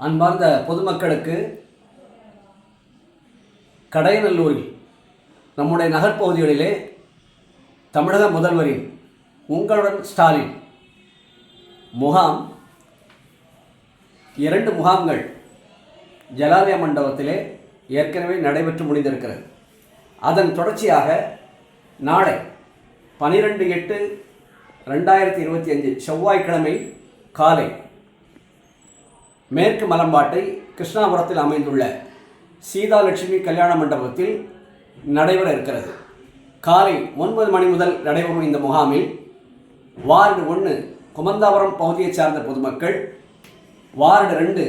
அன்பார்ந்த பொதுமக்களுக்கு கடையநல்லூரில் நம்முடைய நகர்ப்பகுதிகளிலே தமிழக முதல்வரின் உங்களுடன் ஸ்டாலின் முகாம் இரண்டு முகாம்கள் ஜலாலய மண்டபத்திலே ஏற்கனவே நடைபெற்று முடிந்திருக்கிறது. அதன் தொடர்ச்சியாக நாளை பனிரெண்டு எட்டு ரெண்டாயிரத்தி இருபத்தி அஞ்சு செவ்வாய்க்கிழமை காலை மேற்கு மலம்பாட்டை கிருஷ்ணாபுரத்தில் அமைந்துள்ள சீதாலட்சுமி கல்யாண மண்டபத்தில் நடைபெற இருக்கிறது. காலை ஒன்பது மணி முதல் நடைபெறும் இந்த முகாமில் வார்டு ஒன்று குமந்தாபுரம் பகுதியைச் சார்ந்த பொதுமக்கள் வார்டு ரெண்டு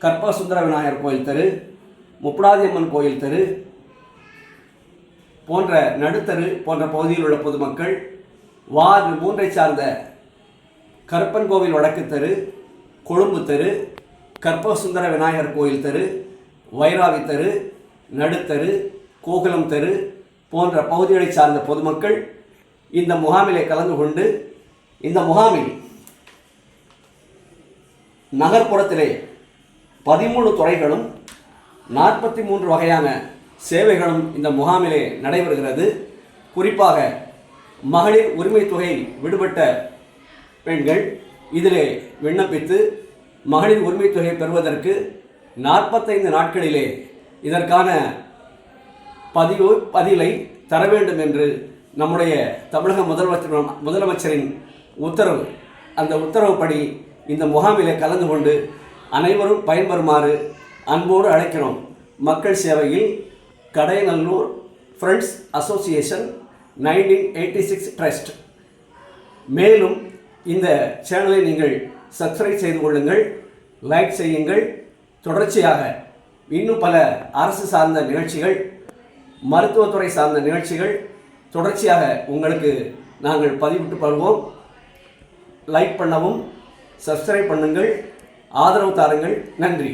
கற்பசுந்தர விநாயகர் கோயில் தெரு முப்படாதியம்மன் கோயில் தெரு போன்ற நடுத்தரு போன்ற பகுதியில் உள்ள பொதுமக்கள் வார்டு மூன்றை சார்ந்த கருப்பன் கோவில் வடக்கு தெரு கொழும்பு தெரு கற்பசுந்தர விநாயகர் கோயில் தெரு வைராவி தெரு நடுத்தரு கோகுலம் தெரு போன்ற பகுதிகளைச் சார்ந்த பொதுமக்கள் இந்த முகாமிலே கலந்து கொண்டு இந்த முகாமில் நகர்ப்புறத்திலே பதிமூணு துறைகளும் நாற்பத்தி மூன்று வகையான சேவைகளும் இந்த முகாமிலே நடைபெறுகிறது. குறிப்பாக மகளிர் உரிமை தொகை விடுபட்ட பெண்கள் இதிலே விண்ணப்பித்து மகளிர் உரிமைத் தொகையை பெறுவதற்கு நாற்பத்தைந்து நாட்களிலே இதற்கான பதிவு பதிலை தர வேண்டும் என்று நம்முடைய தமிழக முதலமைச்சர் முதலமைச்சரின் உத்தரவு. அந்த உத்தரவுப்படி இந்த முகாமிலே கலந்து கொண்டு அனைவரும் பயன்பெறுமாறு அன்போடு அழைக்கிறோம். மக்கள் சேவையில் Kadayanallur friends association nineteen eighty six trust. மேலும் இந்த சேனலை நீங்கள் சப்ஸ்கிரைப் செய்து கொள்ளுங்கள் லைக் செய்யுங்கள். தொடர்ச்சியாக இன்னும் பல அரசு சார்ந்த நிகழ்ச்சிகள் மருத்துவத்துறை சார்ந்த நிகழ்ச்சிகள் தொடர்ச்சியாக உங்களுக்கு நாங்கள் பதிவிட்டு வருவோம். லைக் பண்ணவும் சப்ஸ்கிரைப் பண்ணுங்கள் ஆதரவு தாருங்கள். நன்றி.